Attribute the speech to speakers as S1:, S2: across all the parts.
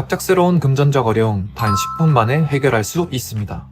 S1: 갑작스러운 금전적 어려움 단 10분 만에 해결할 수 있습니다.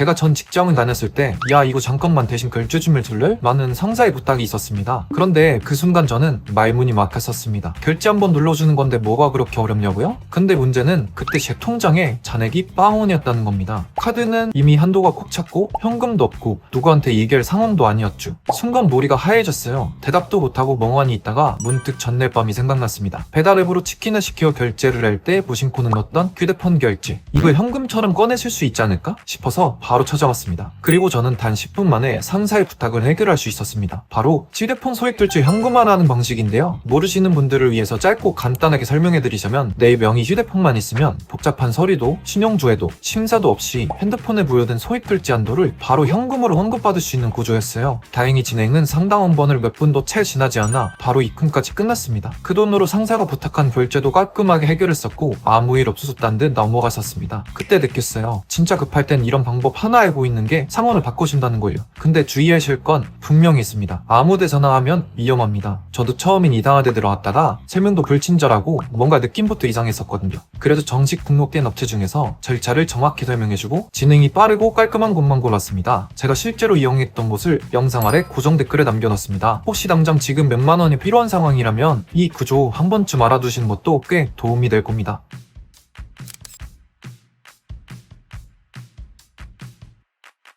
S1: 제가 전 직장을 다녔을 때, 야, 이거 잠깐만 대신 결제 좀 해줄래? 라는 상사의 부탁이 있었습니다. 그런데 그 순간 저는 말문이 막혔었습니다. 결제 한번 눌러주는 건데 뭐가 그렇게 어렵냐고요? 근데 문제는 그때 제 통장에 잔액이 빵원이었다는 겁니다. 카드는 이미 한도가 꼭 찼고, 현금도 없고, 누구한테 얘기할 상황도 아니었죠. 순간 머리가 하얘졌어요. 대답도 못하고 멍하니 있다가 문득 전날 밤이 생각났습니다. 배달앱으로 치킨을 시켜 결제를 할 때 무심코 눌렀던 휴대폰 결제. 이걸 현금처럼 꺼내실 수 있지 않을까? 싶어서 바로 찾아왔습니다. 그리고 저는 단 10분 만에 상사의 부탁을 해결할 수 있었습니다. 바로 휴대폰 소액 결제 현금화라는 방식인데요. 모르시는 분들을 위해서 짧고 간단하게 설명해 드리자면 내 명의 휴대폰만 있으면 복잡한 서류도 신용조회도 심사도 없이 핸드폰에 부여된 소액 결제 한도를 바로 현금으로 환급받을 수 있는 구조였어요. 다행히 진행은 상당한 번을 몇 분도 채 지나지 않아 바로 입금까지 끝났습니다. 그 돈으로 상사가 부탁한 결제도 깔끔하게 해결했었고 아무 일 없었다는 듯 넘어갔었습니다. 그때 느꼈어요. 진짜 급할 땐 이런 방법 하나 알고 있는 게 상황을 바꿔준다는 걸요. 근데 주의하실 건 분명히 있습니다. 아무 데서나 하면 위험합니다. 저도 처음엔 이상한 데 들어갔다가 설명도 불친절하고 뭔가 느낌부터 이상했었거든요. 그래서 정식 등록된 업체 중에서 절차를 정확히 설명해주고 진행이 빠르고 깔끔한 곳만 골랐습니다. 제가 실제로 이용했던 곳을 영상 아래 고정 댓글에 남겨놨습니다. 혹시 당장 지금 몇만 원이 필요한 상황이라면 이 구조 한 번쯤 알아두시는 것도 꽤 도움이 될 겁니다.